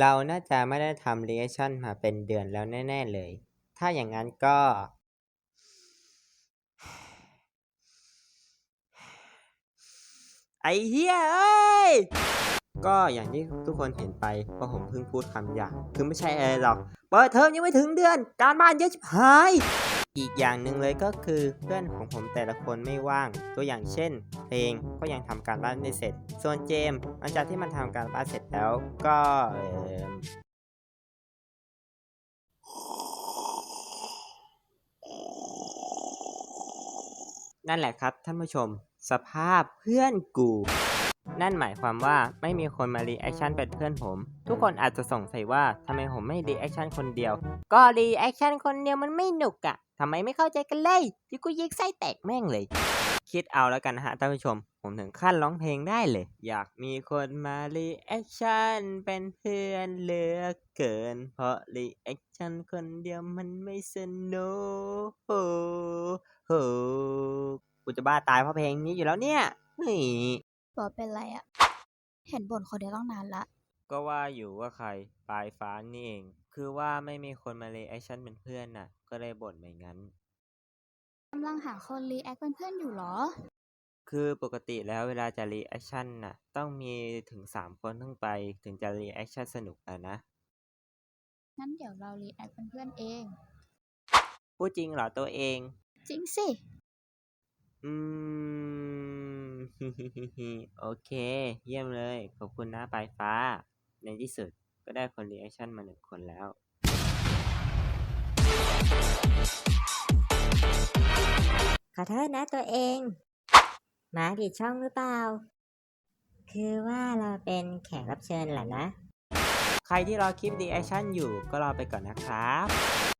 เราน่าจะไม่ได้ทำรีแอคชั่นมาเป็นเดือนแล้วแน่ ๆ เลย ถ้าอย่างนั้นก็ ไอเหี้ยเอ้ย ก็อย่างที่ทุกคนเห็นไปเพราผมเพิ่งพูดคำหยาบคือไม่ใช่อะไรหรอก เปิดเทอมยังไม่ถึงเดือน การบ้านเยอะชิบหาย อีกอย่างหนึ่งเลยก็คือเพื่อนของผมแต่ละคนไม่ว่าง ตัวอย่างเช่น เพลงก็ยังทำการบ้านไม่เสร็จ ส่วนเจมส์หลังจากที่มันทำการบ้านเสร็จแล้วก็นั่นแหละครับท่านผู้ชม สภาพเพื่อนกู นั่นหมายความว่าไม่มีคนมารีแอคชั่นเป็นเพื่อนผม ทุกคนอาจจะสงสัยว่าทำไมผมไม่รีแอคชั่นคนเดียว ก็รีแอคชั่นคนเดียวมันไม่หนุกอะ ทำไมไม่เข้าใจกันเลยที่กูยิกไส้แตกแม่งเลย คิดเอาแล้วกันนะฮะท่านผู้ชม ผมถึงขั้นร้องเพลงได้เลย อยากมีคนมารีแอคชั่นเป็นเพื่อนเหลือเกิน เพราะรีแอคชั่นคนเดียวมันไม่สนุกโอ้โหกูจะบ้าตายเพราะเพลงนี้อยู่แล้วเนี่ยเฮ้ยบอสเป็นไรอะเห็นบ่นคนเดียวตั้งนานละ ก็ว่าอยู่ว่าใครปลายฟ้านี่เอง คือว่าไม่มีคนมารีแอคชั่นเป็นเพื่อนน่ะ ก็เลยบ่นไปงั้น กำลังหาคนรีแอคเป็นเพื่อนอยู่เหรอ คือปกติแล้วเวลาจะรีแอคชั่นน่ะ ต้องมีถึง3คนขึ้นไป ถึงจะรีแอคชั่นสนุกอะนะ งั้นเดี๋ยวเรารีแอคเป็นเพื่อนเอง พูดจริงเหรอตัวเอง จริงสิ อืม โอเค เยี่ยมเลย ขอบคุณนะปลายฟ้า ในที่สุด ก็ได้คนรีแอคชั่นมาหนึ่งคนแล้ว ขอโทษนะตัวเอง มาผิดช่องหรือเปล่า คือว่าเราเป็นแขกรับเชิญแหละนะ ใครที่รอคลิปรีแอคชั่นอยู่ก็รอไปก่อนนะครับ